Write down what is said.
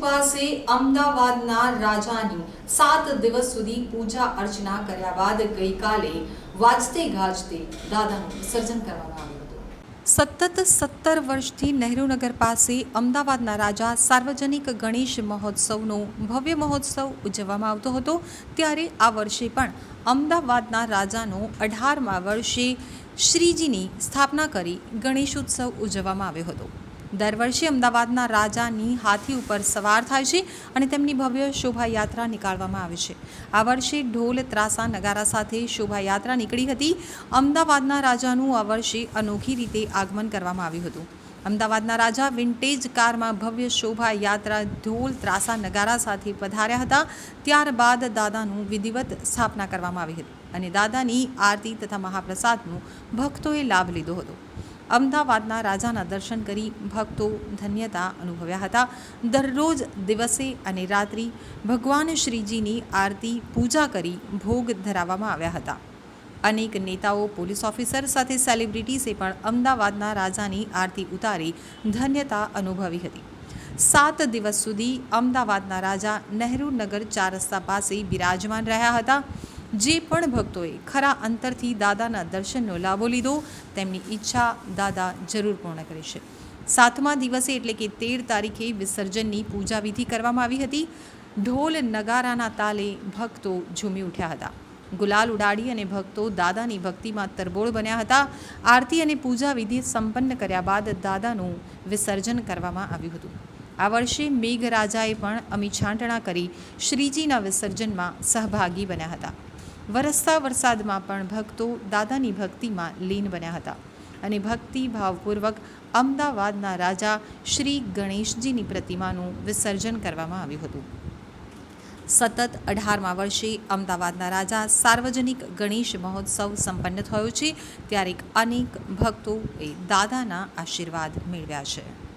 પાસે અમદાવાદના રાજાની સાત દિવસ સુધી પૂજા અર્ચના કર્યા બાદ ગઈકાલે વાજતે ગાજતે દાદાનું વિસર્જન કરવામાં આવ્યું સતત સત્તર વર્ષથી નહેરુનગર પાસે અમદાવાદના રાજા સાર્વજનિક ગણેશ મહોત્સવનો ભવ્ય મહોત્સવ ઉજવવામાં આવતો હતો. ત્યારે આ વર્ષે પણ અમદાવાદના રાજાનો અઢારમા વર્ષે શ્રીજીની સ્થાપના કરી ગણેશોત્સવ ઉજવવામાં આવ્યો હતો. દર વર્ષે અમદાવાદના રાજાની હાથી ઉપર સવાર થાય છે અને તેમની ભવ્ય શોભાયાત્રા નીકાળવામાં આવે છે. આ વર્ષે ઢોલ, ત્રાસા, નગારા સાથે શોભાયાત્રા નીકળી હતી. અમદાવાદના રાજાનું આ વર્ષે અનોખી રીતે આગમન કરવામાં આવ્યું હતું. અમદાવાદના રાજા વિન્ટેજ કારમાં ભવ્ય શોભાયાત્રા ઢોલ, ત્રાસા, નગારા સાથે પધાર્યા હતા. ત્યારબાદ દાદાનું વિધિવત સ્થાપના કરવામાં આવી હતી અને દાદાની આરતી તથા મહાપ્રસાદનો ભક્તોએ લાભ લીધો હતો. અમદાવાદના રાજાના દર્શન કરી ભક્તો ધન્યતા અનુભવ્યા હતા. દરરોજ દિવસે અને રાત્રિ ભગવાન શ્રીજીની આરતી, પૂજા કરી ભોગ ધરાવવામાં આવ્યા હતા. અનેક નેતાઓ, પોલીસ ઓફિસર સાથે સેલિબ્રિટીસે પણ અમદાવાદના રાજાની આરતી ઉતારી ધન્યતા અનુભવી હતી. સાત દિવસ સુધી અમદાવાદના રાજા નહેરુ નગર ચાર રસ્તા પાસે બિરાજમાન રહ્યા હતા. જે પણ ભક્તોએ ખરા અંતરથી દાદાના દર્શનનો લાભો લીધો, તેમની ઈચ્છા દાદા જરૂર પૂર્ણ કરે છે. સાતમા દિવસે એટલે કે તેર તારીખે વિસર્જનની પૂજા વિધિ કરવામાં આવી હતી. ઢોલ નગારાના તાલે ભક્તો ઝૂમી ઉઠ્યા હતા. ગુલાલ ઉડાડી અને ભક્તો દાદાની ભક્તિમાં તરબોળ બન્યા હતા. આરતી અને પૂજા વિધિ સંપન્ન કર્યા બાદ દાદાનું વિસર્જન કરવામાં આવ્યું હતું. આ વર્ષે મેઘરાજાએ પણ અમી છાંટણા કરી શ્રીજીના વિસર્જનમાં સહભાગી બન્યા હતા. વરસતા વરસાદમાં પણ ભક્તો દાદાની ભક્તિમાં લીન બન્યા હતા અને ભક્તિ ભાવપૂર્વક અમદાવાદના રાજા શ્રી ગણેશજીની પ્રતિમાનું વિસર્જન કરવામાં આવ્યું હતું. સતત અઢારમા વર્ષે અમદાવાદના રાજા સાર્વજનિક ગણેશ મહોત્સવ સંપન્ન થયો છે. ત્યારે અનેક ભક્તોએ દાદાના આશીર્વાદ મેળવ્યા છે.